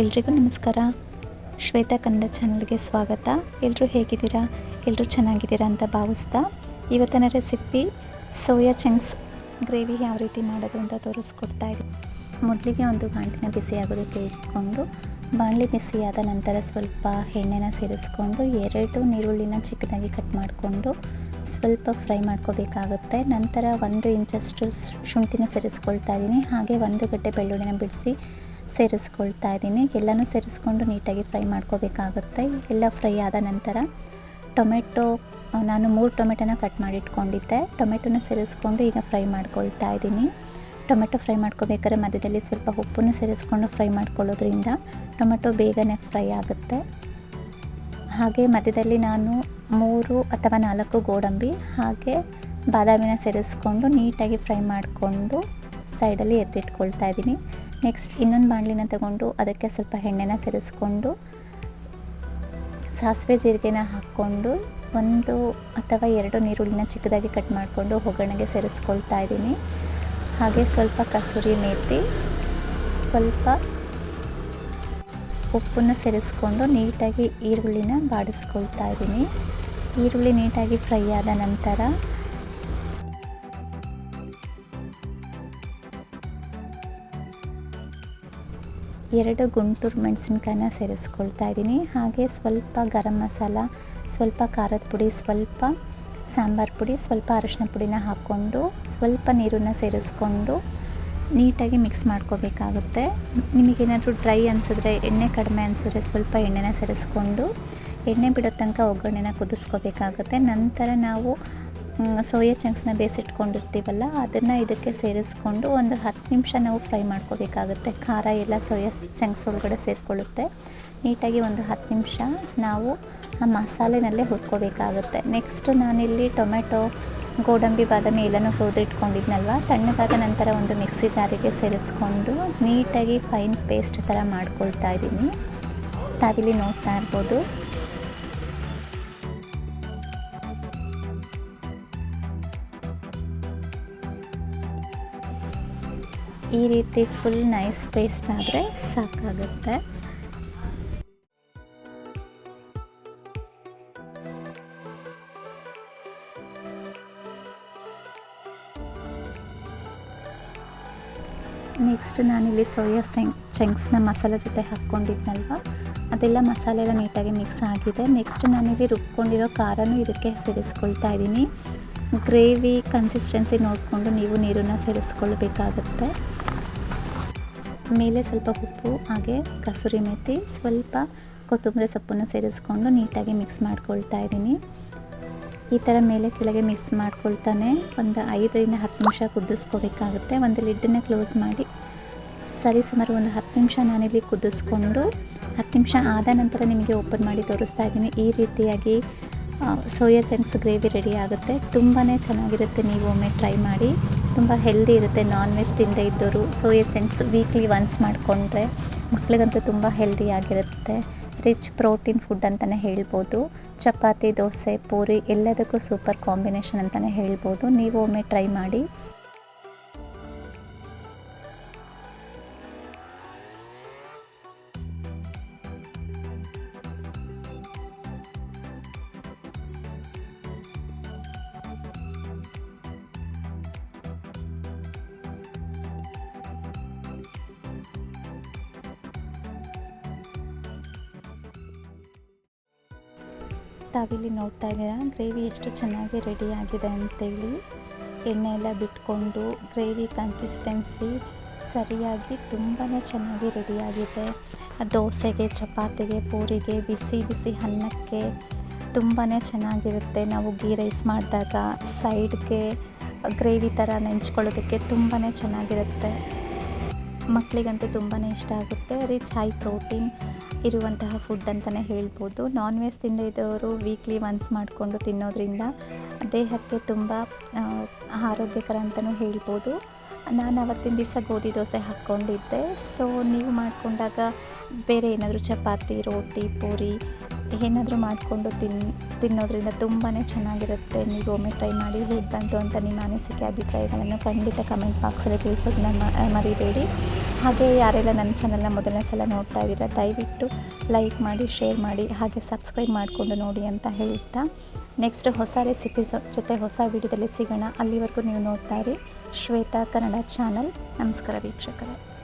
ಎಲ್ರಿಗೂ ನಮಸ್ಕಾರ. ಶ್ವೇತಾ ಕನ್ನಡ ಚಾನಲ್ಗೆ ಸ್ವಾಗತ. ಎಲ್ಲರೂ ಹೇಗಿದ್ದೀರಾ? ಎಲ್ಲರೂ ಚೆನ್ನಾಗಿದ್ದೀರಾ ಅಂತ ಭಾವಿಸ್ತಾ ಇವತ್ತಿನ ರೆಸಿಪಿ ಸೋಯಾ ಚಂಕ್ಸ್ ಗ್ರೇವಿ ಯಾವ ರೀತಿ ಮಾಡೋದು ಅಂತ ತೋರಿಸ್ಕೊಡ್ತಾ ಇದ್ದೀನಿ ಮೊದಲಿಗೆ ಒಂದು ಬಾಣಲಿನ ಬಿಸಿ ಆಗೋದಕ್ಕೆ ಇಟ್ಕೊಂಡು ಬಾಣಲಿ ಬಿಸಿಯಾದ ನಂತರ ಸ್ವಲ್ಪ ಎಣ್ಣೆನ ಸೇರಿಸ್ಕೊಂಡು ಎರಡು ನೀರುಳ್ಳಿನ ಚಿಕ್ಕದಾಗಿ ಕಟ್ ಮಾಡಿಕೊಂಡು ಸ್ವಲ್ಪ ಫ್ರೈ ಮಾಡ್ಕೋಬೇಕಾಗುತ್ತೆ. ನಂತರ ಒಂದು ಇಂಚಷ್ಟು ಶುಂಠಿನ ಸೇರಿಸ್ಕೊಳ್ತಾ ಇದ್ದೀನಿ. ಹಾಗೆ ಒಂದು ಗಡ್ಡೆ ಬೆಳ್ಳುಳ್ಳಿನ ಬಿಡಿಸಿ ಸೇರಿಸ್ಕೊಳ್ತಾ ಇದ್ದೀನಿ. ಎಲ್ಲನೂ ಸೇರಿಸ್ಕೊಂಡು ನೀಟಾಗಿ ಫ್ರೈ ಮಾಡ್ಕೋಬೇಕಾಗುತ್ತೆ. ಎಲ್ಲ ಫ್ರೈ ಆದ ನಂತರ ಟೊಮೆಟೊ, ನಾನು ಮೂರು ಟೊಮೆಟೊನ ಕಟ್ ಮಾಡಿಟ್ಕೊಂಡಿದ್ದೆ. ಟೊಮೆಟೊನ ಸೇರಿಸ್ಕೊಂಡು ಈಗ ಫ್ರೈ ಮಾಡ್ಕೊಳ್ತಾ ಇದ್ದೀನಿ. ಟೊಮೆಟೊ ಫ್ರೈ ಮಾಡ್ಕೋಬೇಕಾದ್ರೆ ಮಧ್ಯದಲ್ಲಿ ಸ್ವಲ್ಪ ಉಪ್ಪನ್ನು ಸೇರಿಸ್ಕೊಂಡು ಫ್ರೈ ಮಾಡ್ಕೊಳ್ಳೋದ್ರಿಂದ ಟೊಮೆಟೊ ಬೇಗನೆ ಫ್ರೈ ಆಗುತ್ತೆ. ಹಾಗೆ ಮಧ್ಯದಲ್ಲಿ ನಾನು ಮೂರು ಅಥವಾ ನಾಲ್ಕು ಗೋಡಂಬಿ ಹಾಗೆ ಬಾದಾಮಿನ ಸೇರಿಸ್ಕೊಂಡು ನೀಟಾಗಿ ಫ್ರೈ ಮಾಡಿಕೊಂಡು ಸೈಡಲ್ಲಿ ಎತ್ತಿಟ್ಕೊಳ್ತಾ ಇದ್ದೀನಿ. ನೆಕ್ಸ್ಟ್ ಇನ್ನೊಂದು ಬಾಣಲಿನ ತಗೊಂಡು ಅದಕ್ಕೆ ಸ್ವಲ್ಪ ಎಣ್ಣೆನ ಸೇರಿಸ್ಕೊಂಡು ಸಾಸಿವೆ ಜೀರಿಗೆನ ಹಾಕ್ಕೊಂಡು ಒಂದು ಅಥವಾ ಎರಡು ನೀರುಳ್ಳಿನ ಚಿಕ್ಕದಾಗಿ ಕಟ್ ಮಾಡಿಕೊಂಡು ಒಗ್ಗರಣೆಗೆ ಸೇರಿಸ್ಕೊಳ್ತಾ ಇದ್ದೀನಿ. ಹಾಗೆ ಸ್ವಲ್ಪ ಕಸೂರಿ ಮೇಥಿ ಸ್ವಲ್ಪ ಉಪ್ಪನ್ನು ಸೇರಿಸ್ಕೊಂಡು ನೀಟಾಗಿ ಈರುಳ್ಳಿನ ಬಾಡಿಸ್ಕೊಳ್ತಾ ಇದ್ದೀನಿ. ಈರುಳ್ಳಿ ನೀಟಾಗಿ ಫ್ರೈ ಆದ ನಂತರ ಎರಡು ಗುಂಟೂರು ಮೆಣಸಿನ್ಕಾಯನ್ನ ಸೇರಿಸ್ಕೊಳ್ತಾ ಇದ್ದೀನಿ. ಹಾಗೆ ಸ್ವಲ್ಪ ಗರಂ ಮಸಾಲ, ಸ್ವಲ್ಪ ಖಾರದ ಪುಡಿ, ಸ್ವಲ್ಪ ಸಾಂಬಾರು ಪುಡಿ, ಸ್ವಲ್ಪ ಅರಶಿನ ಪುಡಿನ ಹಾಕ್ಕೊಂಡು ಸ್ವಲ್ಪ ನೀರನ್ನು ಸೇರಿಸ್ಕೊಂಡು ನೀಟಾಗಿ ಮಿಕ್ಸ್ ಮಾಡ್ಕೋಬೇಕಾಗುತ್ತೆ. ನಿಮಗೇನಾದರೂ ಡ್ರೈ ಅನಿಸಿದ್ರೆ, ಎಣ್ಣೆ ಕಡಿಮೆ ಅನಿಸಿದ್ರೆ ಸ್ವಲ್ಪ ಎಣ್ಣೆನ ಸೇರಿಸ್ಕೊಂಡು ಎಣ್ಣೆ ಬಿಡೋ ತನಕ ಒಗ್ಗರಣೆನ ಕುದಿಸ್ಕೋಬೇಕಾಗುತ್ತೆ. ನಂತರ ನಾವು ಸೋಯಾ ಚಂಕ್ಸ್ನ ಬೇಯಿಸಿಟ್ಕೊಂಡಿರ್ತೀವಲ್ಲ ಅದನ್ನು ಇದಕ್ಕೆ ಸೇರಿಸ್ಕೊಂಡು ಒಂದು ಹತ್ತು ನಿಮಿಷ ನಾವು ಫ್ರೈ ಮಾಡ್ಕೋಬೇಕಾಗುತ್ತೆ. ಖಾರ ಎಲ್ಲ ಸೋಯಾ ಚಂಕ್ಸ್ ಒಳಗಡೆ ಸೇರಿಕೊಳ್ಳುತ್ತೆ. ನೀಟಾಗಿ ಒಂದು ಹತ್ತು ನಿಮಿಷ ನಾವು ಆ ಮಸಾಲೆನಲ್ಲೇ ಹುರ್ಕೋಬೇಕಾಗುತ್ತೆ. ನೆಕ್ಸ್ಟ್ ನಾನಿಲ್ಲಿ ಟೊಮೆಟೊ, ಗೋಡಂಬಿ, ಬಾದಾಮಿ ಎಲ್ಲನೂ ಹುರಿದಿಟ್ಕೊಂಡಿದ್ನಲ್ವ? ತಣ್ಣಗಾದ ನಂತರ ಒಂದು ಮಿಕ್ಸಿ ಜಾರಿಗೆ ಸೇರಿಸ್ಕೊಂಡು ನೀಟಾಗಿ ಫೈನ್ ಪೇಸ್ಟ್ ಥರ ಮಾಡ್ಕೊಳ್ತಾ ಇದ್ದೀನಿ. ತಾವಿಲ್ಲಿ ನೋಡ್ತಾ ಇರ್ಬೋದು. ಈ ರೀತಿ ಫುಲ್ ನೈಸ್ ಪೇಸ್ಟ್ ಆದರೆ ಸಾಕಾಗುತ್ತೆ. ನೆಕ್ಸ್ಟ್ ನಾನಿಲ್ಲಿ ಸೋಯಾ ಸೆಂಗ್ ಚಂಕ್ಸ್ನ ಮಸಾಲೆ ಜೊತೆ ಹಾಕ್ಕೊಂಡಿದ್ನಲ್ವ? ಅದೆಲ್ಲ ಮಸಾಲೆ ಎಲ್ಲ ನೀಟಾಗಿ ಮಿಕ್ಸ್ ಆಗಿದೆ. ನೆಕ್ಸ್ಟ್ ನಾನಿಲ್ಲಿ ರುಬ್ಕೊಂಡಿರೋ ಖಾರನೂ ಇದಕ್ಕೆ ಸೇರಿಸ್ಕೊಳ್ತಾ ಇದ್ದೀನಿ. ಗ್ರೇವಿ ಕನ್ಸಿಸ್ಟೆನ್ಸಿ ನೋಡಿಕೊಂಡು ನೀವು ನೀರನ್ನು ಸೇರಿಸ್ಕೊಳ್ಬೇಕಾಗುತ್ತೆ. ಮೇಲೆ ಸ್ವಲ್ಪ ಉಪ್ಪು, ಹಾಗೆ ಕಸೂರಿ ಮೆತ್ತಿ ಸ್ವಲ್ಪ ಕೊತ್ತಂಬರಿ ಸೊಪ್ಪನ್ನು ಸೇರಿಸ್ಕೊಂಡು ನೀಟಾಗಿ ಮಿಕ್ಸ್ ಮಾಡ್ಕೊಳ್ತಾ ಇದ್ದೀನಿ. ಈ ಥರ ಮೇಲೆ ಕೆಳಗೆ ಮಿಕ್ಸ್ ಮಾಡ್ಕೊಳ್ತಾನೆ. ಒಂದು ಐದರಿಂದ ಹತ್ತು ನಿಮಿಷ ಕುದಿಸ್ಕೋಬೇಕಾಗುತ್ತೆ. ಒಂದು ಲಿಡ್ಡನ್ನೇ ಕ್ಲೋಸ್ ಮಾಡಿ ಸರಿ ಸುಮಾರು ಒಂದು ಹತ್ತು ನಿಮಿಷ ನಾನಿಲ್ಲಿ ಕುದಿಸ್ಕೊಂಡು ಹತ್ತು ನಿಮಿಷ ಆದ ನಂತರ ನಿಮಗೆ ಓಪನ್ ಮಾಡಿ ತೋರಿಸ್ತಾ ಇದ್ದೀನಿ. ಈ ರೀತಿಯಾಗಿ ಸೋಯಾ ಚಂಕ್ಸ್ ಗ್ರೇವಿ ರೆಡಿ ಆಗುತ್ತೆ. ತುಂಬಾ ಚೆನ್ನಾಗಿರುತ್ತೆ. ನೀವು ಒಮ್ಮೆ ಟ್ರೈ ಮಾಡಿ. ತುಂಬ ಹೆಲ್ದಿ ಇರುತ್ತೆ ನಾನ್ ವೆಜ್ ತಿಂದೇ ಇದ್ದವರು ಎ ಚಂಕ್ಸ್ ವೀಕ್ಲಿ ಒನ್ಸ್ ಮಾಡಿಕೊಂಡ್ರೆ ಮಕ್ಕಳಿಗಂತೂ ತುಂಬ ಹೆಲ್ದಿಯಾಗಿರುತ್ತೆ ರಿಚ್ ಪ್ರೋಟೀನ್ ಫುಡ್ ಅಂತಲೇ ಹೇಳ್ಬೋದು. ಚಪಾತಿ, ದೋಸೆ, ಪೂರಿ ಎಲ್ಲದಕ್ಕೂ ಸೂಪರ್ ಕಾಂಬಿನೇಷನ್ ಅಂತಲೇ ಹೇಳ್ಬೋದು. ನೀವು ಒಮ್ಮೆ ಟ್ರೈ ಮಾಡಿ. ತಾವಿಲ್ಲಿ ನೋಡ್ತಾ ಇದ್ದೀರಾ? ಗ್ರೇವಿ ಎಷ್ಟು ಚೆನ್ನಾಗಿ ರೆಡಿ ಆಗಿದೆ ಅಂತೇಳಿ. ಎಣ್ಣೆ ಎಲ್ಲ ಬಿಟ್ಕೊಂಡು ಗ್ರೇವಿ ಕನ್ಸಿಸ್ಟೆನ್ಸಿ ಸರಿಯಾಗಿ ತುಂಬಾ ಚೆನ್ನಾಗಿ ರೆಡಿಯಾಗಿದೆ ದೋಸೆಗೆ, ಚಪಾತಿಗೆ, ಪೂರಿಗೆ, ಬಿಸಿ ಬಿಸಿ ಅನ್ನಕ್ಕೆ ತುಂಬಾ ಚೆನ್ನಾಗಿರುತ್ತೆ. ನಾವು ಗೀ ರೈಸ್ ಮಾಡಿದಾಗ ಸೈಡ್ಗೆ ಗ್ರೇವಿ ಥರ ನೆಂಚ್ಕೊಳ್ಳೋದಕ್ಕೆ ತುಂಬಾ ಚೆನ್ನಾಗಿರುತ್ತೆ. ಮಕ್ಕಳಿಗಂತೂ ತುಂಬಾ ಇಷ್ಟ ಆಗುತ್ತೆ. ರಿಚ್ ಹೈ ಪ್ರೋಟೀನ್ ಇರುವಂತಹ ಫುಡ್ ಅಂತಲೇ ಹೇಳ್ಬೋದು. ನಾನ್ ವೆಜ್ ತಿಂದಿದ್ದವರು ವೀಕ್ಲಿ ಒನ್ಸ್ ಮಾಡಿಕೊಂಡು ತಿನ್ನೋದ್ರಿಂದ ದೇಹಕ್ಕೆ ತುಂಬ ಆರೋಗ್ಯಕರ ಅಂತಲೂ ಹೇಳ್ಬೋದು. ನಾನು ಅವತ್ತಿನ ದಿವಸ ಗೋಧಿ ದೋಸೆ ಹಾಕ್ಕೊಂಡಿದ್ದೆ. ಸೊ ನೀವು ಮಾಡಿಕೊಂಡಾಗ ಬೇರೆ ಏನಾದರೂ ಚಪಾತಿ, ರೋಟಿ, ಪೂರಿ ಏನಾದರೂ ಮಾಡಿಕೊಂಡು ತಿನ್, ತಿನ್ನೋದ್ರಿಂದ ತುಂಬಾ ಚೆನ್ನಾಗಿರುತ್ತೆ. ನೀವು ಒಮ್ಮೆ ಟ್ರೈ ಮಾಡಿ ಹೇಗೆ ಬಂತು ಅಂತ ನಿಮ್ಮ ಅನಿಸಿಕೆ, ಅಭಿಪ್ರಾಯಗಳನ್ನು ಖಂಡಿತ ಕಮೆಂಟ್ ಬಾಕ್ಸಲ್ಲಿ ತಿಳಿಸೋದನ್ನ ಮರಿಬೇಡಿ. ಹಾಗೆ ಯಾರೆಲ್ಲ ನನ್ನ ಚಾನಲ್ನ ಮೊದಲನೇ ಸಲ ನೋಡ್ತಾ ಇದ್ದೀರಾ, ದಯವಿಟ್ಟು ಲೈಕ್ ಮಾಡಿ ಶೇರ್ ಮಾಡಿ, ಹಾಗೆ ಸಬ್ಸ್ಕ್ರೈಬ್ ಮಾಡಿಕೊಂಡು ನೋಡಿ ಅಂತ ಹೇಳ್ತಾ. ನೆಕ್ಸ್ಟ್ ಹೊಸ ರೆಸಿಪೀಸ್ ಜೊತೆ ಹೊಸ ವಿಡಿಯೋದಲ್ಲಿ ಸಿಗೋಣ. ಅಲ್ಲಿವರೆಗೂ ನೀವು ನೋಡ್ತಾ ಇರಿ. ಶ್ವೇತಾ ಕನ್ನಡ ಚಾನಲ್ ನಮಸ್ಕಾರ ವೀಕ್ಷಕರೇ.